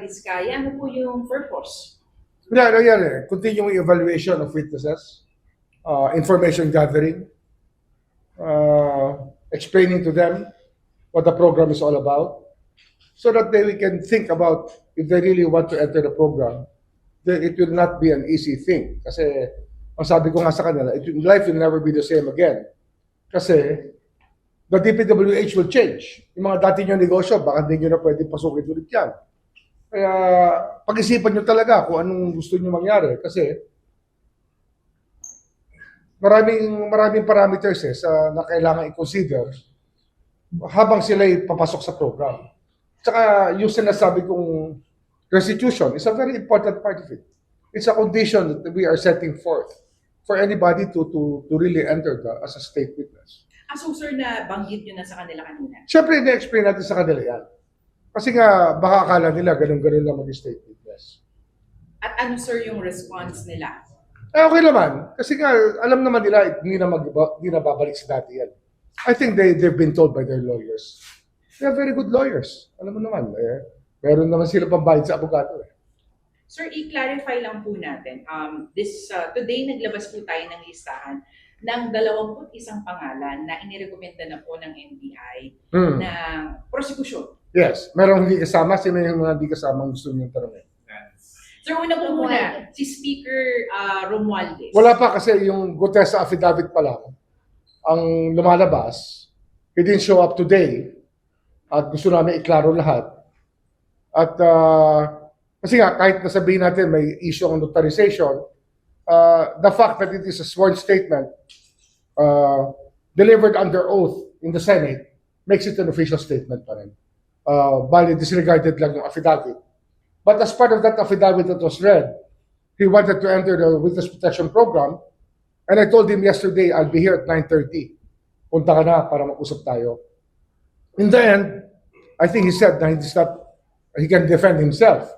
Diskaya, ano po yung purpose? Wala, ano yan eh. Continuing evaluation of witnesses, uh, information gathering, uh, explaining to them what the program is all about, so that they can think about if they really want to enter the program, then it will not be an easy thing. Kasi, ang sabi ko nga sa kanila, it, life will never be the same again. Kasi, the DPWH will change. Yung mga dati nyo negosyo, baka hindi nyo na pwede pasukin ulit yan. Kaya pag-isipan nyo talaga kung anong gusto nyo mangyari. Kasi maraming maraming parameters eh, sa, na kailangan i-consider habang sila papasok sa program. Tsaka yung sinasabi kong restitution is a very important part of it. It's a condition that we are setting forth for anybody to to to really enter the, as a state witness. Ah, so sir, na banggit nyo na sa kanila kanina. Siyempre, i-explain natin sa kanila yan. Kasi nga, baka akala nila ganun-ganun lang mag-state witness. At ano sir yung response nila? Eh, okay naman. Kasi nga, alam naman nila, hindi na, mag, hindi na babalik sa dati yan. I think they, they've been told by their lawyers. They are very good lawyers. Alam mo naman, eh, meron naman sila pambayad sa abogado. Eh. Sir, i-clarify lang po natin. Um, this, uh, today, naglabas po tayo ng listahan ng 21 pangalan na inirekomenda na po ng NBI Hmm. na prosecution. Yes, meron hindi kasama. Sino yung mga hindi kasama gusto niyong tanongin? Sir, una po muna, si Speaker uh, Romualdez. Wala pa kasi yung Gutesa affidavit pa lang ang lumalabas. He didn't show up today at gusto namin iklaro lahat. At uh, kasi nga, kahit nasabihin natin may issue ang notarization, uh, the fact that it is a sworn statement uh, delivered under oath in the Senate makes it an official statement pa rin. Uh, bali, disregarded lang yung affidavit. But as part of that affidavit that was read, he wanted to enter the witness protection program. And I told him yesterday, I'll be here at 9.30. Punta ka na para mag-usap tayo. In the end, I think he said na he's not, he can defend himself.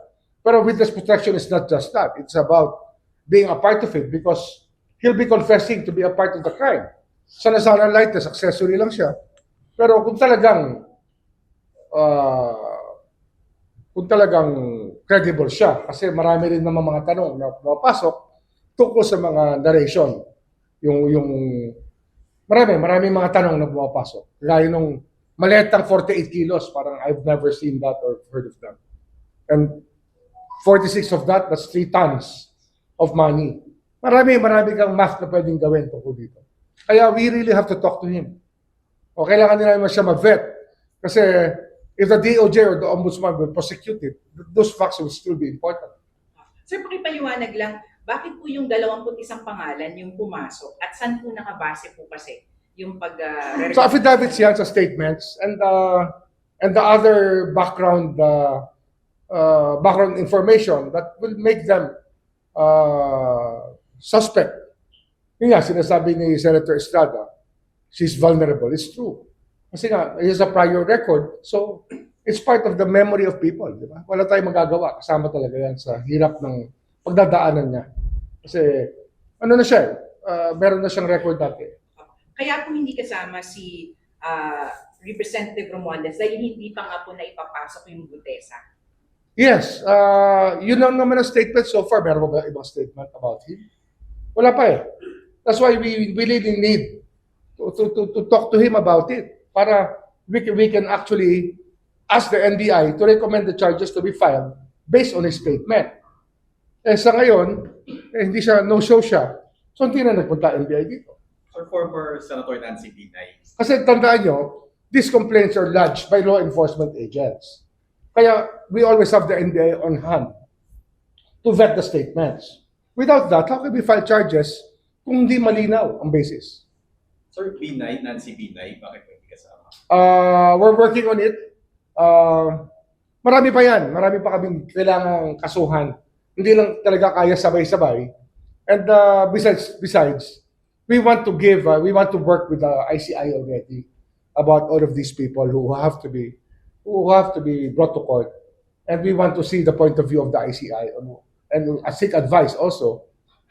Pero witness protection is not just that. It's about being a part of it because he'll be confessing to be a part of the crime. Sana sana light, accessory lang siya. Pero kung talagang uh, kung talagang credible siya kasi marami rin naman mga tanong na pumapasok tungkol sa mga narration. Yung yung marami, marami mga tanong na pumapasok. Gaya nung maletang 48 kilos, parang I've never seen that or heard of that. And 46 of that, that's 3 tons of money. Marami, marami kang math na pwedeng gawin tungkol dito. Kaya we really have to talk to him. O kailangan nila naman siya ma-vet. Kasi if the DOJ or the Ombudsman will prosecute it, those facts will still be important. Sir, pakipaliwanag lang, bakit po yung 21 pangalan yung pumasok at saan po nakabase po kasi yung pag uh, So affidavits yan sa statements and uh, and the other background uh, uh, background information that will make them uh, suspect. Yun nga, sinasabi ni Senator Estrada, she's vulnerable. It's true. Kasi nga, he has a prior record. So, it's part of the memory of people. Di ba? Wala tayong magagawa. Kasama talaga yan sa hirap ng pagdadaanan niya. Kasi, ano na siya, uh, meron na siyang record dati. Kaya po hindi kasama si ah, Representative Romualdez dahil hindi pa nga po na ipapasok yung Gutesa. Yes, uh, yun lang naman ang statement so far. Meron ba ibang statement about him? Wala pa eh. That's why we, we really need to, to, to, to talk to him about it para we can, we can actually ask the NBI to recommend the charges to be filed based on his statement. Eh sa ngayon, eh, hindi siya, no-show siya. So hindi na nagpunta NBI dito. Sir, former Senator Nancy Binay. Kasi tandaan nyo, these complaints are lodged by law enforcement agents. Kaya we always have the NBI on hand to vet the statements. Without that, how can we file charges kung hindi malinaw ang basis? Sir, Binay, Nancy Binay, bakit? Uh, we're working on it. Uh, marami pa yan. Marami pa kaming kailangang kasuhan. Hindi lang talaga kaya sabay-sabay. And uh, besides, besides, we want to give, uh, we want to work with the ICI already about all of these people who have to be, who have to be brought to court. And we want to see the point of view of the ICI on- and uh, seek advice also.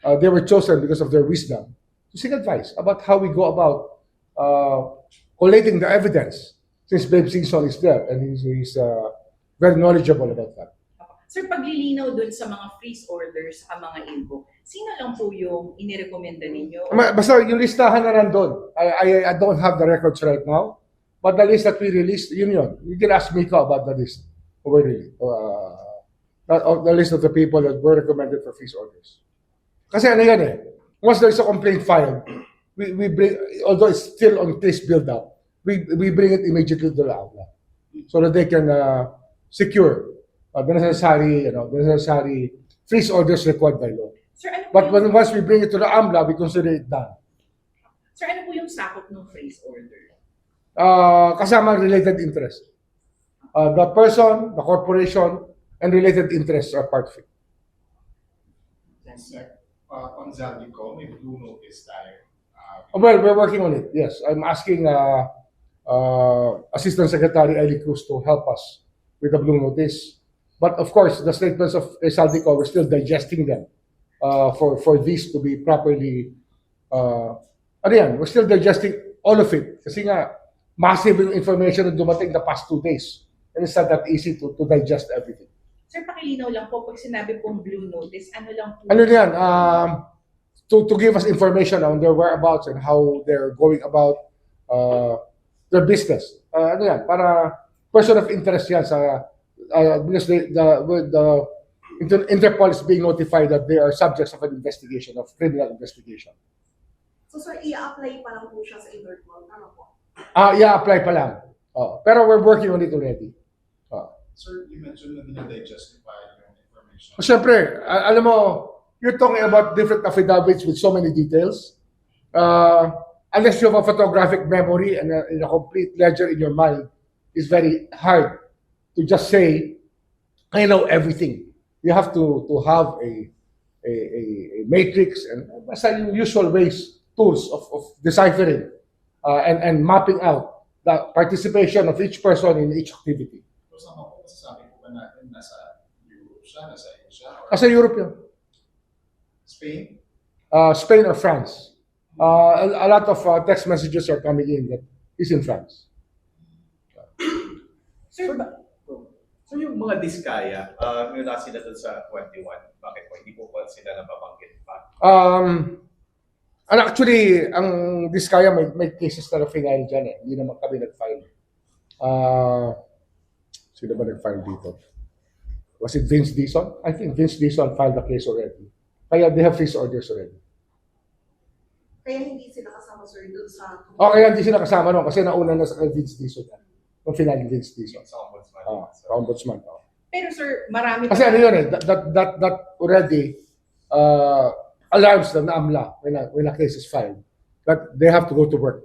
Uh, they were chosen because of their wisdom to seek advice about how we go about uh, collating the evidence since Babe Simpson is there and he's, he's uh, very knowledgeable about that. Sir, paglilinaw dun sa mga freeze orders sa mga info, sino lang po yung inirekomenda ninyo? Ma- Basta yung listahan na nandun. I, I, I don't have the records right now. But the list that we released, yun yun. You can ask Miko about the list. Really, uh, that, of the list of the people that were recommended for freeze orders. Kasi ano yan eh, once there's a complaint filed, we, we bring, although it's still on case build up, we, we bring it immediately to the outlet so that they can uh, secure uh, the necessary, you know, the necessary freeze orders required by law. Sir, ano po But yung, when once we bring it to the AMLA, we consider it done. sir, ano po yung sakop ng freeze order? Uh, kasama ang related interest. Uh, the person, the corporation, and related interests are part of it. Sir, uh, on Zaldico, may blue notice tayo. Uh, Well, we're working on it. Yes, I'm asking uh, uh, Assistant Secretary Eli Cruz to help us with the blue notice. But of course, the statements of Saldico, we're still digesting them uh, for for these to be properly. Uh, ano yan, we're still digesting all of it. Kasi nga, massive yung information na dumating the past two days. And it's not that easy to, to digest everything. Sir, pakilinaw lang po, pag sinabi pong blue notice, ano lang po? ano yan, um, to, to give us information on their whereabouts and how they're going about uh, their business. Uh, ano yan, para person of interest yan sa, uh, because they, the, with the Inter- Interpol is being notified that they are subjects of an investigation, of criminal investigation. So sir, i-apply pa lang po siya sa Interpol. Ano po? Ah, yeah, apply pa lang. Oh, pero we're working on it already. Oh. sir, you mentioned na dinadigestify yung information. Siyempre, a- alam mo, you're talking about different affidavits with so many details. Uh, unless you have a photographic memory and a, and a complete ledger in your mind, it's very hard to just say, I know everything. You have to, to have a, a, a, a matrix and yung usual ways, tools of, of deciphering uh, and, and mapping out the participation of each person in each activity. So sa mga Spain? uh, Spain or France. Uh, a, a lot of uh, text messages are coming in that is in France. Sir, ba- So yung mga diskaya, uh, wala sila doon sa 21. Bakit po? Hindi po ba sila nababanggit pa? Um, and actually, ang Diskaya may, may cases na na-file dyan eh. Hindi naman kami nag-file. Uh, sino ba nag-file dito? Was it Vince Dison? I think Vince Dison filed the case already. Kaya they have freeze orders already. Kaya hindi sila kasama sir doon sa... O kaya hindi sila kasama no kasi nauna na sa kay Vince Dison. yan. Nung final Vince Dison. Sa ombudsman. So, sa ombudsman. oh. pero sir, marami Kasi ano yun eh, that, that, that, that already uh, alarms them na AMLA when a, when a case is filed that they have to go to work.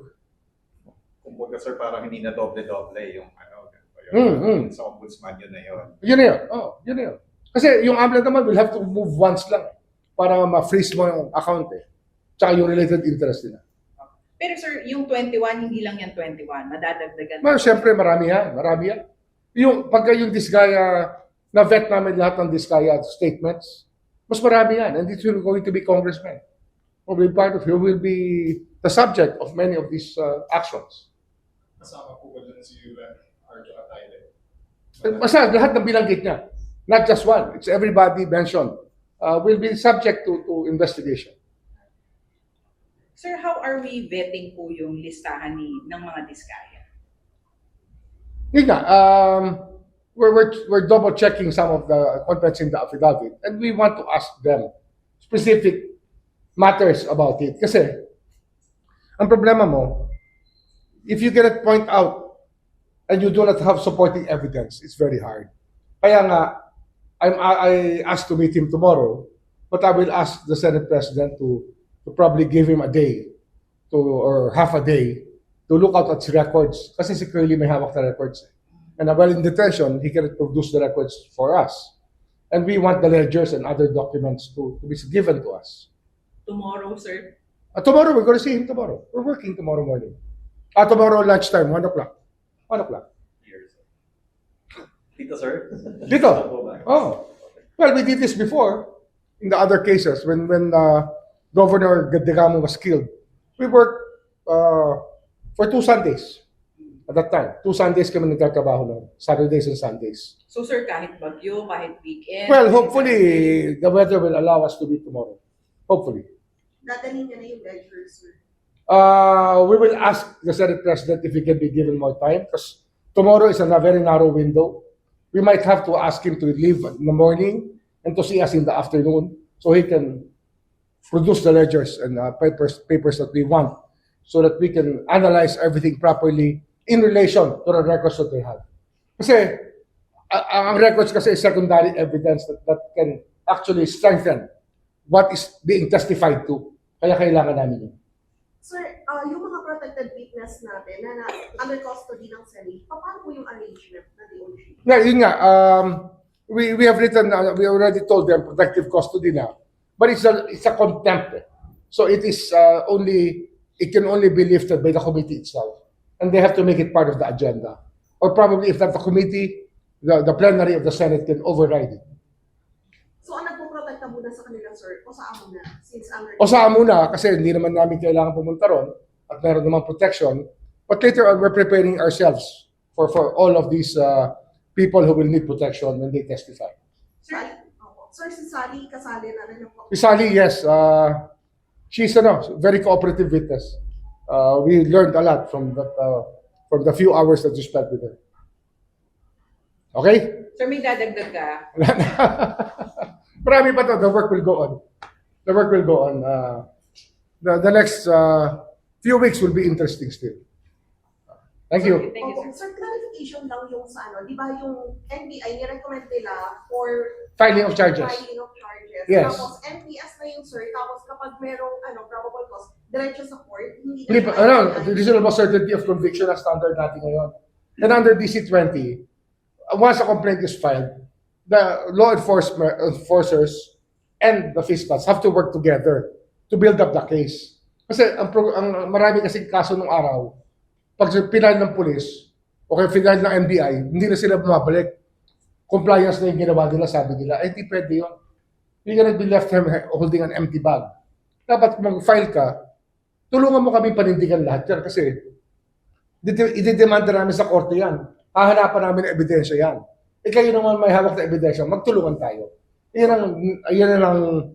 kumbaga sir, parang hindi na doble-doble yung ano. ganun ba yun? Mm, mm. Sa ombudsman yun na yun. Yun na yun. Oh, yun na yun. Kasi yung AMLA naman will have to move once lang para ma-freeze mo yung account eh. Tsaka yung related interest nila. Pero sir, yung 21, hindi lang yan 21. Madadagdagan. Pero syempre marami yan. Marami yan. Yung pagka yung Disgaya, na-vet namin lahat ng Disgaya statements, mas marami yan. And it's going to be congressmen. Will be part of, who will be the subject of many of these uh, actions. Kasama po ba dun si uh, Arjo Atayde? Basta lahat ng binanggit niya. Not just one. It's everybody mentioned. Uh, will be subject to, to investigation. Sir, how are we vetting po yung listahan ni, ng mga diskaya? Yun nga, um, we're, we're, we're double checking some of the contents in the affidavit and we want to ask them specific matters about it. Kasi, ang problema mo, if you cannot point out and you do not have supporting evidence, it's very hard. Kaya nga, I'm, I, I asked to meet him tomorrow, but I will ask the Senate President to, to probably give him a day to, or half a day to look out at his records. Kasi si Curly may hawak na records. And uh, while in detention, he can produce the records for us. And we want the ledgers and other documents to, to be given to us. Tomorrow, sir? Uh, tomorrow, we're going to see him tomorrow. We're working tomorrow morning. Uh, tomorrow lunchtime, 1 o'clock. 1 o'clock. Years. Dito sir? Dito. Oh. Well, we did this before in the other cases when when uh, Governor Gadegamo was killed. We worked uh, for two Sundays. At that time, two Sundays kami nagtatrabaho noon. Saturdays and Sundays. So sir, kahit bagyo, kahit weekend. Well, hopefully, the weather will allow us to be tomorrow. Hopefully. Dadalhin niya na yung ledger, sir. Uh, we will ask the Senate President if he can be given more time because tomorrow is in a very narrow window. We might have to ask him to leave in the morning and to see us in the afternoon so he can produce the ledgers and uh, papers, papers that we want so that we can analyze everything properly in relation to the records that they have. Kasi ang records kasi is secondary evidence that, that can actually strengthen what is being testified to. Kaya kailangan namin yun. Sir, ah, yung mga protected witness natin na, na under custody ng Senate, paano po yung arrangement na DOJ? Yeah, yun nga. Um, we, we have written, uh, we already told them protective custody now. But it's a, it's a contempt. So it is uh, only, it can only be lifted by the committee itself. And they have to make it part of the agenda. Or probably if not the committee, the, the plenary of the Senate can override it. Muna sa kanila, sir, o sa amo na, since under... O saan muna, kasi hindi naman namin kailangan pumunta ron at meron naman protection. But later on, we're preparing ourselves for, for all of these uh, people who will need protection when they testify. Opo. Sir, si Sally, kasali na rin po. Si Sally, yes, uh, she's ano, very cooperative witness. Uh, we learned a lot from that, uh, from the few hours that we spent with her. Okay? Sir, may dadagdag ka. Wala na. Marami pa to. The work will go on. The work will go on. Uh, the, the next uh, few weeks will be interesting still. Thank you. Thank you, Opo. sir. Sir, clarification lang yung sa ano, di ba yung NBI, nirecommend nila for Filing of charges. filing of charges. Yes. Tapos NPS na yung sir, tapos kapag merong ano, probable cause, diretso sa court, hindi Hindi pa, ano, reasonable certainty of conviction ang standard natin ngayon. And under DC-20, uh, once a complaint is filed, the law enforcement enforcers and the fiscals have to work together to build up the case. Kasi ang, ang marami kasing kaso nung araw, pag pinal ng pulis o kaya pinal ng NBI, hindi na sila bumabalik. Compliance na yung ginawa nila, sabi nila, ay hindi pwede yun. You're gonna be left holding an empty bag. Dapat mag-file ka, tulungan mo kami panindigan lahat yan kasi dide- ididemanda namin sa korte yan. Hahanapan namin ng ebidensya yan. Eh kayo naman may hawak na ebidensya, magtulungan tayo. Yan ang, yan ang,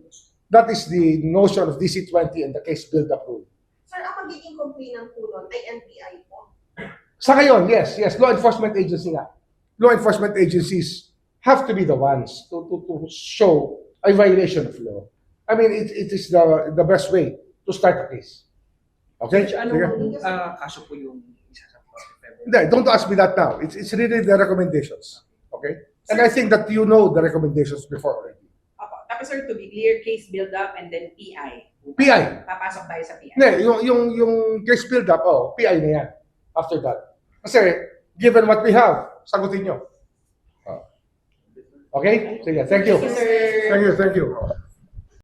that is the notion of DC-20 and the case build-up rule. Sir, ang magiging complainant po nun ay NBI po. Sa ngayon, yes, yes, law enforcement agency nga. Law enforcement agencies have to be the ones to, to, to show a violation of law. I mean, it, it is the, the best way to start a case. Okay? Judge, Sige. anong ah, kaso po yung isa sa February? Hindi, don't ask me that now. It's, it's really the recommendations. Okay? And I think that you know the recommendations before already. Opo. Tapos sir, to be clear, case build-up and then PI. PI. Papasok tayo sa PI. Hindi, yung, yung, yung case build up, oh, PI na yan. After that. Kasi, given what we have, sagutin nyo. Oh. Okay? Sige, thank you. Thank you, sir. Thank you, thank you.